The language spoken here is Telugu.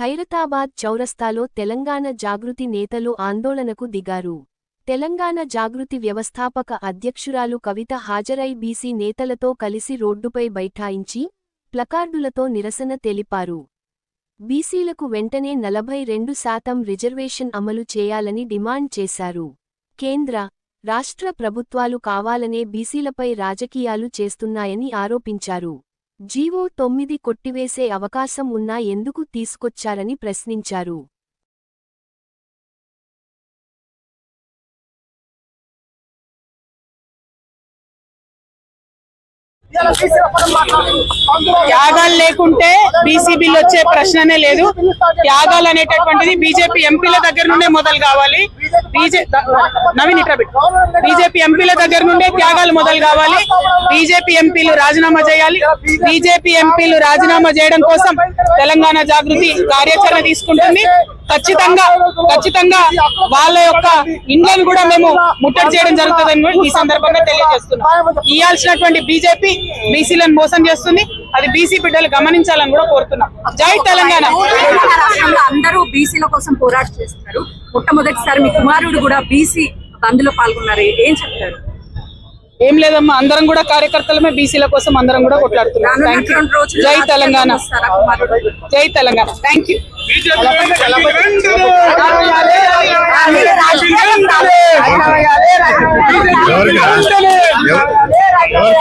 ఖైరతాబాద్ చౌరస్తాలో తెలంగాణ జాగృతి నేతలు ఆందోళనకు దిగారు. తెలంగాణ జాగృతి వ్యవస్థాపక అధ్యక్షురాలు కవిత హాజరై బీసీ నేతలతో కలిసి రోడ్డుపై బైఠాయించి ప్లకార్డులతో నిరసన తెలిపారు. బీసీలకు వెంటనే నలభై రెండు శాతం రిజర్వేషన్ అమలు చేయాలని డిమాండ్ చేశారు. కేంద్ర రాష్ట్ర ప్రభుత్వాలు కావాలనే బీసీలపై రాజకీయాలు చేస్తున్నాయని ఆరోపించారు. జీవో తొమ్మిది కొట్టివేసే అవకాశం ఉన్నా ఎందుకు తీసుకొచ్చారని ప్రశ్నించారు. త్యాగాలు లేకుంటే బీసీ బిల్ వచ్చే ప్రశ్ననే లేదు. త్యాగాలు అనేటటువంటిది బీజేపీ ఎంపీల దగ్గర నుండే మొదలు కావాలి. నవీన్ ఇట్రా బీజేపీ ఎంపీల దగ్గర నుండే త్యాగాలు మొదలు కావాలి. బీజేపీ ఎంపీలు రాజీనామా చేయాలి. బీజేపీ ఎంపీలు రాజీనామా చేయడం కోసం తెలంగాణ జాగృతి కార్యాచరణ తీసుకుంటుంది. ఖచ్చితంగా ఖచ్చితంగా వాళ్ళ యొక్క ఇండ్లను కూడా మేము ముట్టడి చేయడం జరుగుతుందని కూడా ఈ సందర్భంగా తెలియజేస్తున్నాం. ఇవ్వాల్సినటువంటి బీజేపీ బీసీలను మోసం చేస్తుంది. అది బీసీ బిడ్డలు గమనించాలని కూడా కోరుతున్నాం. జై తెలంగాణ. రాష్ట్రంలో అందరూ బీసీల కోసం పోరాటం చేస్తున్నారు. మొట్టమొదటిసారి మీ కుమారుడు కూడా బీసీ బంద్లో పాల్గొన్నారు. ఏం చెప్తారు? ఏం లేదమ్మా అందరం కూడా కార్యకర్తలమే బీసీల కోసం అందరం కూడా కొట్లాడుతున్నాం. జై తెలంగాణ. జై తెలంగాణ. థ్యాంక్ యూ ఎవరికి